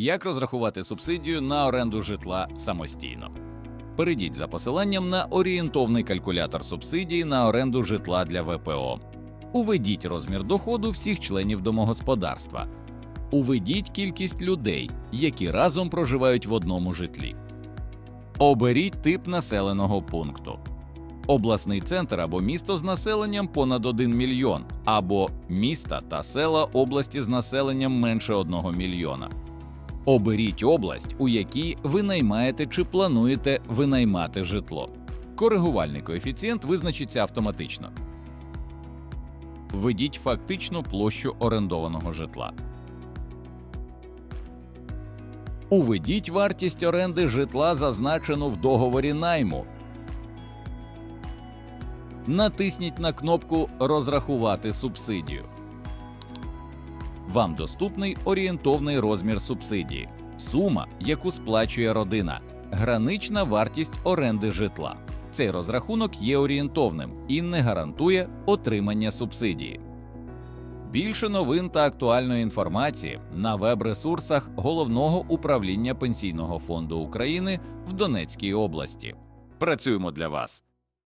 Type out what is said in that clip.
Як розрахувати субсидію на оренду житла самостійно? Перейдіть за посиланням на орієнтовний калькулятор субсидії на оренду житла для ВПО. Уведіть розмір доходу всіх членів домогосподарства. Уведіть кількість людей, які разом проживають в одному житлі. Оберіть тип населеного пункту. Обласний центр або місто з населенням понад 1 мільйон, або міста та села області з населенням менше 1 мільйона. Оберіть область, у якій ви наймаєте чи плануєте винаймати житло. Коригувальний коефіцієнт визначиться автоматично. Введіть фактичну площу орендованого житла. Уведіть вартість оренди житла, зазначену в договорі найму. Натисніть на кнопку Розрахувати субсидію. Вам доступний орієнтовний розмір субсидії, сума, яку сплачує родина, гранична вартість оренди житла. Цей розрахунок є орієнтовним і не гарантує отримання субсидії. Більше новин та актуальної інформації на веб-ресурсах Головного управління Пенсійного фонду України в Донецькій області. Працюємо для вас.